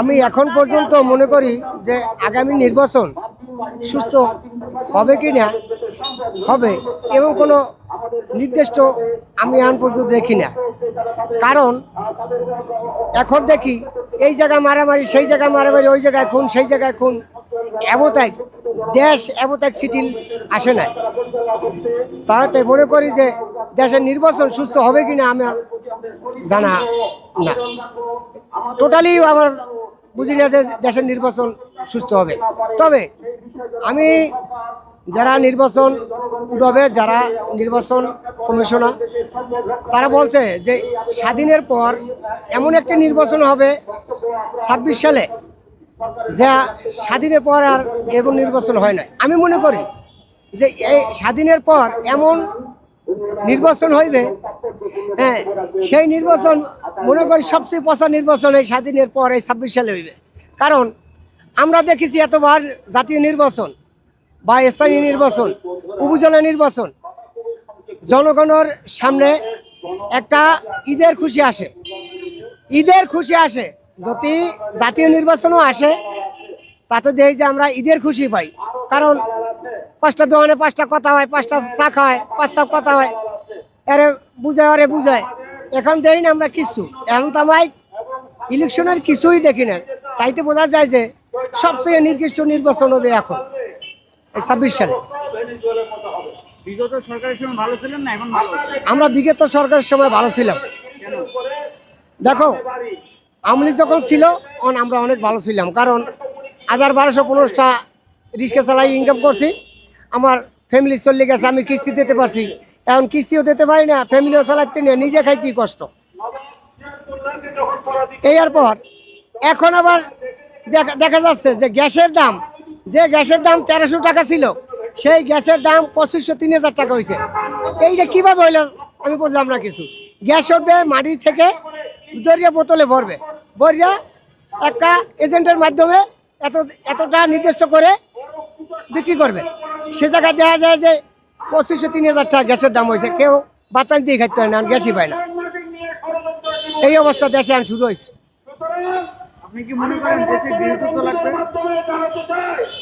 আমি এখন পর্যন্ত মনে করি যে আগামী নির্বাচন সুস্থ হবে কি না হবে এবং কোনো নির্দিষ্ট আমি এখন পর্যন্ত দেখি না। কারণ এখন দেখি এই জায়গায় মারামারি, সেই জায়গায় মারামারি, ওই জায়গায় খুন, সেই জায়গায় খুন, এমতাই দেশ, এমতাই সিটিল আসে নাই। তাতে মনে করি যে দেশের নির্বাচন সুস্থ হবে কি না আমার জানা না। টোটালি আমার বুঝি না যে দেশের নির্বাচন সুস্থ হবে। তবে আমি যারা নির্বাচন উঠবে, যারা নির্বাচন কমিশনার, তারা বলছে যে স্বাধীনের পর এমন একটা নির্বাচন হবে ছাব্বিশ সালে, যা স্বাধীনের পর আর এমন নির্বাচন হয় না আমি মনে করি যে এই স্বাধীনের পর এমন নির্বাচন হইবে হ্যাঁ সেই নির্বাচন, মনে করি সবচেয়ে পচা নির্বাচন এই স্বাধীনের পর এই ছাব্বিশ সালে হইবে। কারণ আমরা দেখেছি এতবার জাতীয় নির্বাচন বা স্থানীয় নির্বাচন, উপজেলা নির্বাচন, জনগণের সামনে একটা ঈদের খুশি আসে। ঈদের খুশি আসে, যদি জাতীয় নির্বাচনও আসে, তাতে দেখি যে আমরা ঈদের খুশি পাই। কারণ পাঁচটা দোকানে পাঁচটা কথা হয় পাঁচটা চা খাওয়ায় পাঁচটা কথা হয়। আরে বুঝায় আরে বুঝায়। এখন দেখি না আমরা কিছু। এখন তো আমরা ইলেকশনের কিছুই দেখি না। তাইতে বোঝা যায় যে সবচেয়ে নির্দিষ্ট নির্বাচন হবে এখন এই ছাব্বিশ সালে। আমরা বিগত সরকারের সময় ভালো ছিলাম। দেখো আওয়ামী লীগ যখন ছিল তখন আমরা অনেক ভালো ছিলাম। কারণ হাজার বারোশো পনেরোটা রিক্সা চালাই ইনকাম করছি। আমার ফ্যামিলি চলে গেছে, আমি কিস্তি দিতে পারছি। এখন কিস্তিও দিতে পারি না ফ্যামিলিও চালাতে না নিজে খাইতেই কষ্ট। এর পর, এখন আবার দেখা দেখা যাচ্ছে যে গ্যাসের দাম, যে গ্যাসের দাম তেরোশো টাকা ছিল, সেই গ্যাসের দাম পঁচিশশো, তিন হাজার টাকা হয়েছে এইটা কীভাবে হইল, আমি বললাম না কিছু। গ্যাস উঠবে, মাটি থেকে দরিয়া বোতলে ভরবে। ভরিয়া একটা এজেন্টের মাধ্যমে এত এতটা নির্দিষ্ট করে বিক্রি করবে। সে জায়গায় দেখা যায় যে পঁচিশশো তিন হাজার টাকা গ্যাসের দাম হয়েছে। কেউ বাতান দিয়ে খাইতে হয় না গ্যাসই পায় না। এই অবস্থা দেশে আন শুরু হয়েছে।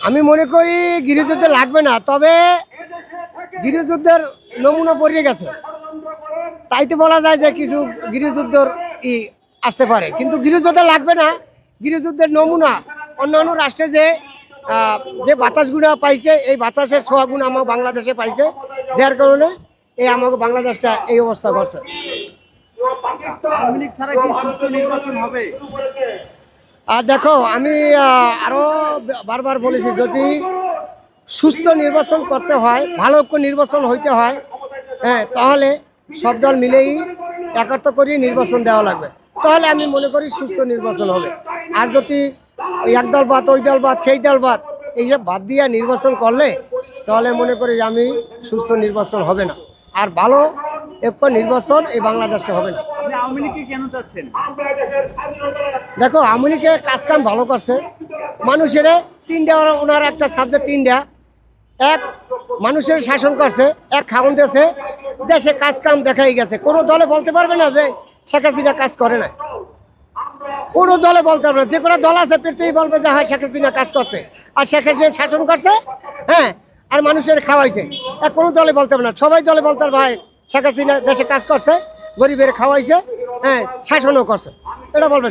আমি মনে করি গৃহযুদ্ধ লাগবে না তবে গৃহযুদ্ধের নমুনা পড়ে গেছে। তাইতে বলা যায় যে কিছু গৃহযুদ্ধর ই আসতে পারে। কিন্তু গৃহযুদ্ধ লাগবে না। গৃহযুদ্ধের নমুনা অন্যান্য রাষ্ট্রে যে যে বাতাসগুলো পাইছে এই বাতাসের ছোঁয়াগুণ আমার বাংলাদেশে পাইছে। যার কারণে এই আমাকে বাংলাদেশটা এই অবস্থা করছে। আর দেখো আমি আহ, আরও বারবার বলেছি যদি সুস্থ নির্বাচন করতে হয় ভালো নির্বাচন হইতে হয় হ্যাঁ তাহলে সব দল মিলেই একত্র করে নির্বাচন দেওয়া লাগবে। তাহলে আমি মনে করি সুস্থ নির্বাচন হবে। আর যদি ওই এক বাদ ওই দল বাদ সেই দল বাদ। এইসব বাদ দিয়ে নির্বাচন করলে তাহলে মনে করি আমি সুস্থ নির্বাচন হবে না। আর ভালো ঐক্য নির্বাচন এই বাংলাদেশে হবে না। আওয়ামী দেখো আমলিকে কাজ কাম ভালো করছে। মানুষের তিনটা ওনার একটা সাবজেক্ট তিনটা। এক মানুষের শাসন করছে এক খাওয়ান দেশে দেশে কাজ কাম দেখাই গেছে। কোনো দলে বলতে পারবে না যে শেখ হাসিনা কাজ করে না কোনো দলে বলতে পারবে যে কোনো দল আছে পেতেই বলবে যে হ্যাঁ শেখ হাসিনা কাজ করছে। আর শেখ হাসিনা শাসন করছে হ্যাঁ আর মানুষের খাওয়াইছে। আর কোনো দলে বলতে পারবে না। সবাই দলে বলতে পারবে ভাই, শেখ হাসিনা দেশে কাজ করছে, গরিবের খাওয়াইছে হ্যাঁ শাসনও করছে। এটা বলবে।